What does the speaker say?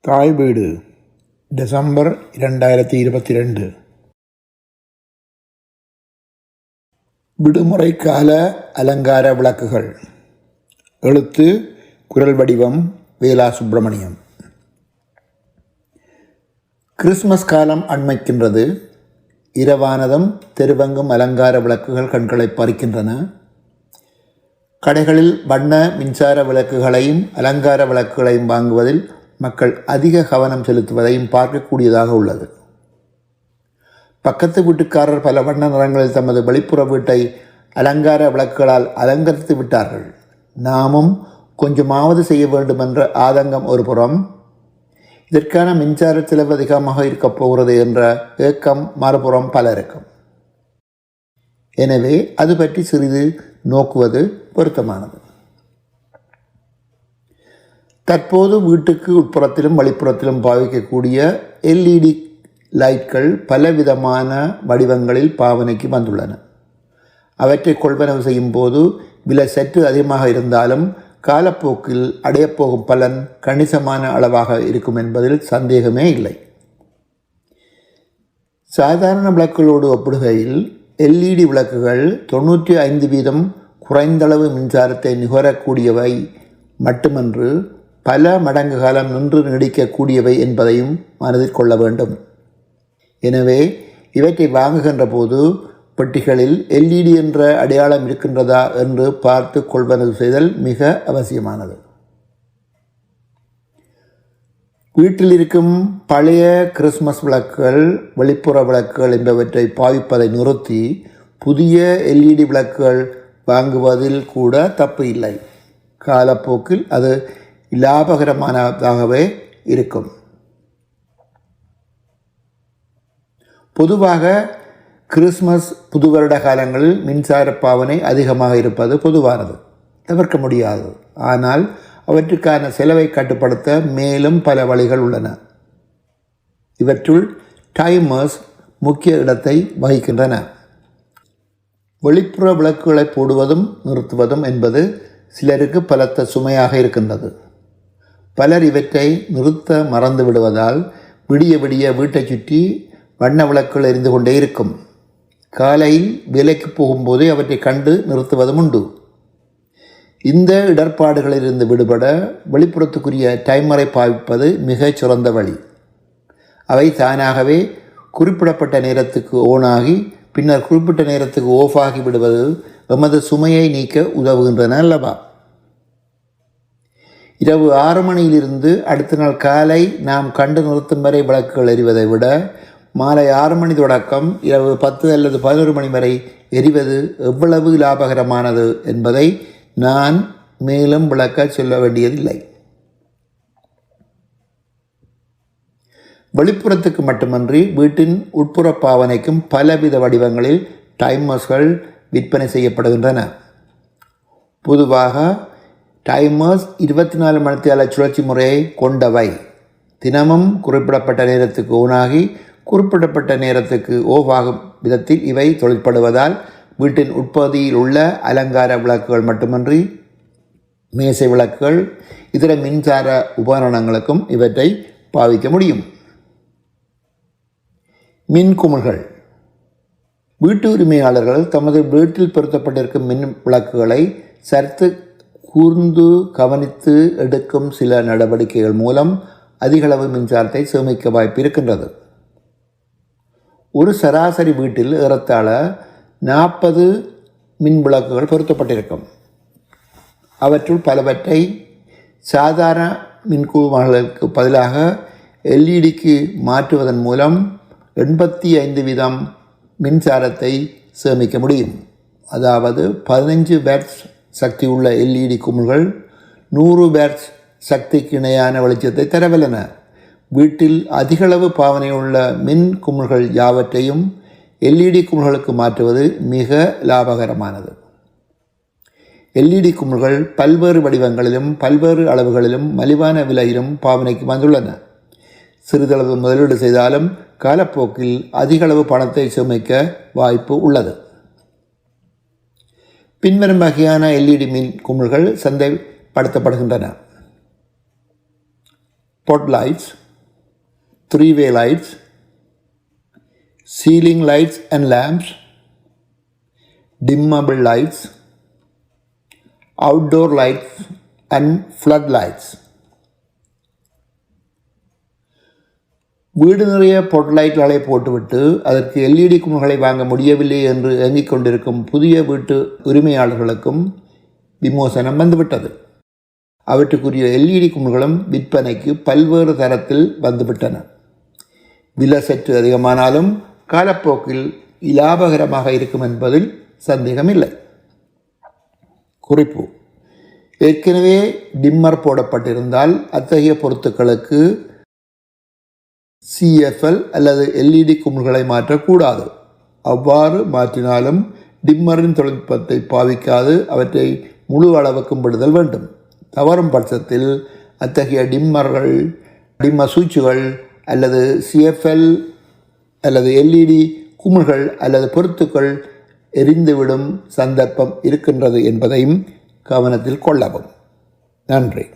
தாய் வீடு டிசம்பர் இரண்டாயிரத்தி இருபத்தி ரெண்டு. விடுமுறை கால அலங்கார விளக்குகள். எழுத்து குரல் வடிவம் வேலா சுப்பிரமணியம். கிறிஸ்மஸ் காலம் அண்மைக்கின்றது. இரவானதும் தெருவங்கும் அலங்கார விளக்குகள் கண்களை பறிக்கின்றன. கடைகளில் வண்ண மின்சார விளக்குகளையும் அலங்கார விளக்குகளையும் வாங்குவதில் மக்கள் அதிக கவனம் செலுத்துவதையும் பார்க்கக்கூடியதாக உள்ளது. பக்கத்து வீட்டுக்காரர் பல வண்ண நிறங்களில் தமது வெளிப்புற வீட்டை அலங்கார விளக்குகளால் அலங்கரித்து விட்டார்கள். நாமும் கொஞ்சமாவது செய்ய வேண்டும் என்ற ஆதங்கம் ஒரு புறம் இதற்கான மின்சார செலவு அதிகமாக இருக்கப் போகிறது என்ற ஏக்கம் மறுபுறம் பலருக்கும். எனவே அது பற்றி சிறிது நோக்குவது பொருத்தமானது. தற்போது வீட்டுக்கு உட்புறத்திலும் வழிப்புறத்திலும் பாவிக்கக்கூடிய எல்இடி லைட்கள் பலவிதமான வடிவங்களில் பாவனைக்கு வந்துள்ளன. அவற்றை கொள்வனவு செய்யும் போது விலை சற்று அதிகமாக இருந்தாலும் காலப்போக்கில் அடையப்போகும் பலன் கணிசமான அளவாக இருக்கும் என்பதில் சந்தேகமே இல்லை. சாதாரண விளக்குகளோடு ஒப்பிடுகையில் எல்இடி விளக்குகள் தொண்ணூற்றி ஐந்து வீதம் குறைந்தளவு மின்சாரத்தை நுகரக்கூடியவை மட்டுமன்று பல மடங்கு காலம் நின்று நீடிக்கக்கூடியவை என்பதையும் மனதில் கொள்ள வேண்டும். எனவே இவற்றை வாங்குகின்ற போது பெட்டிகளில் எல்இடி என்ற அடையாளம் இருக்கின்றதா என்று பார்த்து கொள்வனவு செய்தல் மிக அவசியமானது. வீட்டில் இருக்கும் பழைய கிறிஸ்மஸ் விளக்குகள் வெளிப்புற விளக்குகள் என்பவற்றை பாவிப்பதை நிறுத்தி புதிய எல்இடி விளக்குகள் வாங்குவதில் கூட தப்பு இல்லை. காலப்போக்கில் அது லாபகரமானதாகவே இருக்கும். பொதுவாக கிறிஸ்மஸ் புது வருட காலங்களில் மின்சார பாவனை அதிகமாக இருப்பது பொதுவானது. தவிர்க்க முடியாது. ஆனால் அவற்றுக்கான செலவை கட்டுப்படுத்த மேலும் பல வழிகள் உள்ளன. இவற்றுள் டைமர்ஸ் முக்கிய இடத்தை வகிக்கின்றன. வெளிப்புற விளக்குகளை போடுவதும் நிறுத்துவதும் என்பது சிலருக்கு பலத்த சுமையாக இருக்கின்றது. பலர் இவற்றை நிறுத்த மறந்து விடுவதால் விடிய விடிய வீட்டை சுற்றி வண்ண விளக்குகள் எரிந்து கொண்டே இருக்கும். காலையில் வேலைக்கு போகும்போதே அவற்றை கண்டு நிறுத்துவதும் உண்டு. இந்த இடர்பாடுகளிலிருந்து விடுபட வெளிப்புறத்துக்குரிய டைமரை பாவிப்பது மிகச் சிறந்த வழி. அவை தானாகவே குறிப்பிடப்பட்ட நேரத்துக்கு ஓனாகி பின்னர் குறிப்பிட்ட நேரத்துக்கு ஓஃப் ஆகி விடுவது எமது சுமையை நீக்க உதவுகின்றன அல்லவா? இரவு ஆறு மணியிலிருந்து அடுத்த நாள் காலை நாம் கண்டு நிறுத்தும் வரை விளக்குகள் எரிவதை விட மாலை ஆறு மணி தொடக்கம் இரவு பத்து அல்லது பதினொரு மணி வரை எரிவது எவ்வளவு லாபகரமானது என்பதை நான் மேலும் விளக்க சொல்ல வேண்டியதில்லை. வெளிப்புறத்துக்கு மட்டுமன்றி வீட்டின் உட்புற பாவனைக்கும் பலவித வடிவங்களில் டைமர்ஸ்கள் விற்பனை செய்யப்படுகின்றன. பொதுவாக டைமர்ஸ் இருபத்தி நாலு மணித்தியால சுழற்சி முறையை கொண்டவை. தினமும் குறிப்பிடப்பட்ட நேரத்துக்கு ஓனாகி குறிப்பிடப்பட்ட நேரத்துக்கு ஓஃப் ஆகும் விதத்தில் இவை தொழிற்படுவதால் வீட்டின் உட்பகுதியில் உள்ள அலங்கார விளக்குகள் மட்டுமன்றி மேசை விளக்குகள் இதர மின்சார உபகரணங்களுக்கும் இவற்றை பாவிக்க முடியும். மின் குமிழ்கள். வீட்டு உரிமையாளர்கள் தமது வீட்டில் பொருத்தப்பட்டிருக்கும் மின் விளக்குகளை சர்த்து கூர்ந்து கவனித்து எடுக்கும் சில நடவடிக்கைகள் மூலம் அதிகளவு மின்சாரத்தை சேமிக்க வாய்ப்பு இருக்கின்றது. ஒரு சராசரி வீட்டில் ஏறத்தாழ நாற்பது மின் விளக்குகள் பொருத்தப்பட்டிருக்கும். அவற்றுள் பலவற்றை சாதாரண மின்கூமர்களுக்கு பதிலாக எல்இடிக்கு மாற்றுவதன் மூலம் எண்பத்தி ஐந்து வீதம் மின்சாரத்தை சேமிக்க முடியும். அதாவது பதினஞ்சு பேட்ஸ் சக்தி உள்ள எல்இடி குமிழ்கள் நூறு பேட்ஸ் சக்திக்கு இணையான வெளிச்சத்தை தரவல்லன வீட்டில் அதிகளவு பாவனையுள்ள மின் குமிழ்கள் யாவற்றையும் எல்இடி குமிழ்களுக்கு மாற்றுவது மிக லாபகரமானது. எல்இடி குமிழ்கள் பல்வேறு வடிவங்களிலும் பல்வேறு அளவுகளிலும் மலிவான விலையிலும் பாவனைக்கு வந்துள்ளன. சிறிதளவு முதலீடு செய்தாலும் காலப்போக்கில் அதிகளவு பணத்தை சுமைக்க வாய்ப்பு உள்ளது. பின்வரும் வகையான எல்இடி மின் குமிழ்கள் சந்தைப்படுத்தப்படுகின்றன spotlights, three-way lights, ceiling lights and lamps, dimmable lights, outdoor lights and floodlights. வீடு நிறைய பொட்லைட்களை போட்டுவிட்டு அதற்கு எல்இடி குமிழ்களை வாங்க முடியவில்லை என்று இயங்கிக் கொண்டிருக்கும் புதிய வீட்டு உரிமையாளர்களுக்கும் விமோசனம் வந்துவிட்டது. அவற்றுக்குரிய எல்இடி குமிழ்களும் விற்பனைக்கு பல்வேறு தரத்தில் வந்துவிட்டன. விலை சற்று அதிகமானாலும் காலப்போக்கில் இலாபகரமாக இருக்கும் என்பதில் சந்தேகமில்லை. குறிப்பு. ஏற்கனவே டிம்மர் போடப்பட்டிருந்தால் அத்தகைய பொருத்துக்களுக்கு சிஎஃப்எல் அல்லது எல்இடி குமிழ்களை மாற்றக்கூடாது. அவ்வாறு மாற்றினாலும் டிம்மரின் தொழில்நுட்பத்தை பாவிக்காது. அவற்றை முழு அளவுக்கும் விடுதல் வேண்டும். தவறும் பட்சத்தில் அத்தகைய டிம்மர்கள் டிம்ம சூச்சுகள் அல்லது சிஎஃப்எல் அல்லது எல்இடி குமிழ்கள் அல்லது பொருத்துக்கள் எரிந்துவிடும் சந்தர்ப்பம் இருக்கின்றது என்பதையும் கவனத்தில் கொள்ளவும். நன்றி.